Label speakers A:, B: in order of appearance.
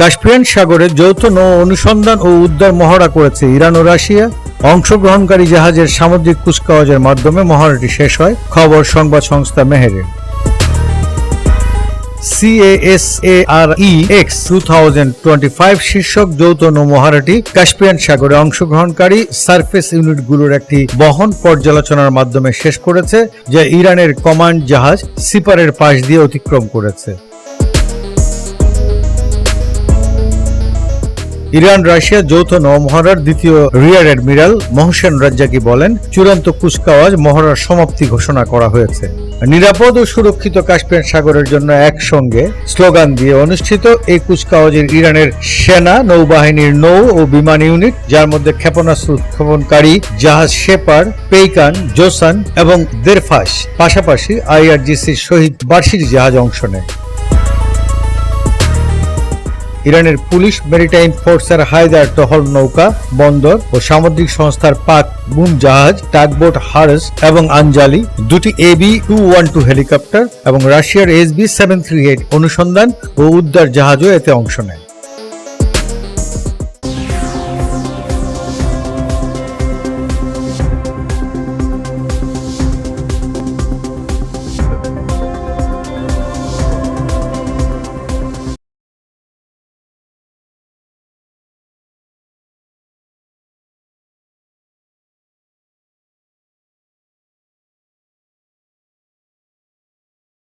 A: Caspian সাগরে যৌথ নৌ অনুসন্ধান ও উদ্ধার মহড়া করেছে ইরান ও রাশিয়া। অংশগ্রহণকারী জাহাজের সামুদ্রিক কুচকাওয়াজের মাধ্যমে মহড়াটি শেষ হয়, খবর সংবাদ সংস্থা মেহেরের CASAREX two thousand twenty five শীর্ষক যৌথ নৌমহারাটি কাস্পিয়ান সাগরে অংশগ্রহণকারী সার্ফেস ইউনিটগুলোর একটি বহন পর্যালোচনার মাধ্যমে শেষ করেছে, যা ইরানের কমান্ড জাহাজ সিপারের পাশ দিয়ে অতিক্রম করেছে। ইরান, রাশিয়া যৌথ নৌমহড়ার দ্বিতীয় রিয়ার অ্যাডমিরাল মহসেন রাজ্জাকি বলেন, চূড়ান্ত কুচকাওয়াজ মহড়ার সমাপ্তি ঘোষণা করা হয়েছে। নিরাপদ ও সুরক্ষিত কাশ্মীর সাগরের জন্য একসঙ্গে স্লোগান দিয়ে অনুষ্ঠিত এই কুচকাওয়াজের ইরানের সেনা, নৌবাহিনীর নৌ ও বিমান ইউনিট, যার মধ্যে ক্ষেপণাস্ত্র উৎক্ষেপণকারী জাহাজ শেপার, পেইকান, জোসান এবং দেরফাস পাশাপাশি আইআরজিসির শহীদ বার্ষিক জাহাজ অংশ নেয়। ইরানের পুলিশ মেরিটাইম ফোর্সের হায়দার টহল নৌকা, বন্দর ও সামুদ্রিক সংস্থার পাক বুম জাহাজ টাগবোট হারস এবং আঞ্জালি দুটি AB two one two helicopter এবং রাশিয়ার S B seven three eight অনুসন্ধান ও উদ্ধার জাহাজও এতে অংশ নেয়।